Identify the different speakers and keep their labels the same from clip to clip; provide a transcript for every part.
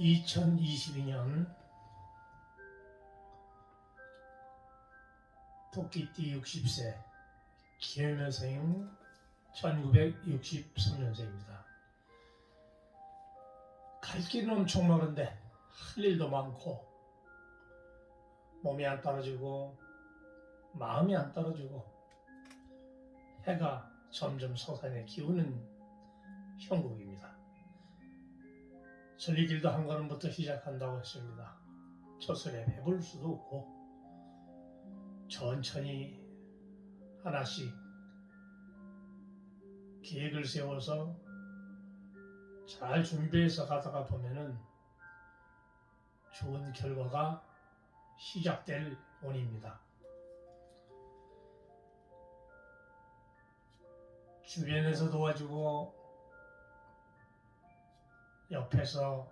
Speaker 1: 2022년 토끼띠 60세 기해년생 1963년생입니다. 갈 길은 엄청 멀은데 할 일도 많고 몸이 안 떨어지고 마음이 안 떨어지고 해가 점점 서산에 기우는 형국입니다. 전리길도 한 걸음부터 시작한다고 했습니다. 첫술에 배부를 수도 없고 천천히 하나씩 계획을 세워서 잘 준비해서 가다가 보면은 좋은 결과가 시작될 운입니다. 주변에서 도와주고 옆에서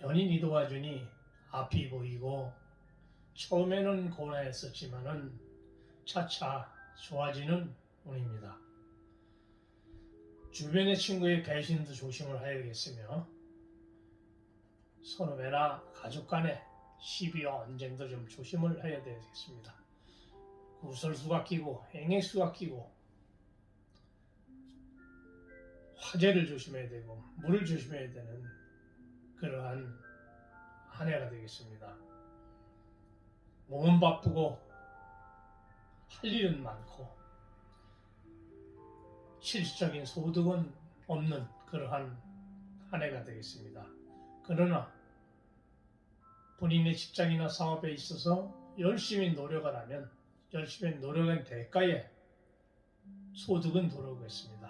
Speaker 1: 연인이 도와주니 앞이 보이고 처음에는 고난했었지만은 차차 좋아지는 운입니다. 주변의 친구의 배신도 조심을 해야겠으며 선후배나 가족 간의 시비와 언쟁도 좀 조심을 해야 되겠습니다. 구설수가 끼고 행액수가 끼고 화재를 조심해야 되고 물을 조심해야 되는 그러한 한 해가 되겠습니다. 몸은 바쁘고 할 일은 많고 실질적인 소득은 없는 그러한 한 해가 되겠습니다. 그러나 본인의 직장이나 사업에 있어서 열심히 노력을 하면 열심히 노력한 대가에 소득은 들어오겠습니다.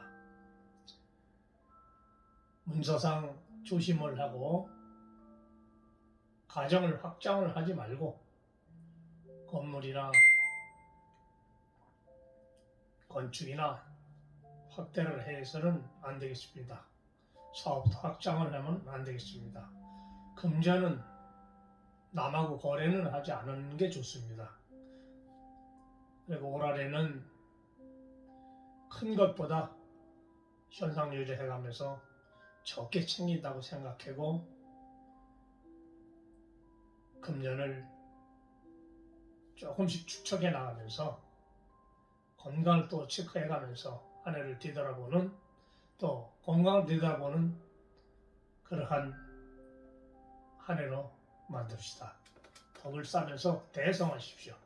Speaker 1: 문서상 조심을 하고 가정을 확장을 하지 말고 건물이나 건축이나 확대를 해서는 안 되겠습니다. 사업도 확장을 하면 안 되겠습니다. 금전은 남하고 거래는 하지 않는 게 좋습니다. 그리고 올한해는 큰 것보다 현상 유지해가면서 적게 챙긴다고 생각하고 금년을 조금씩 축적해 나가면서 건강을 또 체크해 가면서 한 해를 뒤돌아보는 또 건강을 뒤돌아보는 그러한 한 해로 만듭시다. 덕을 쌓으면서 대성하십시오.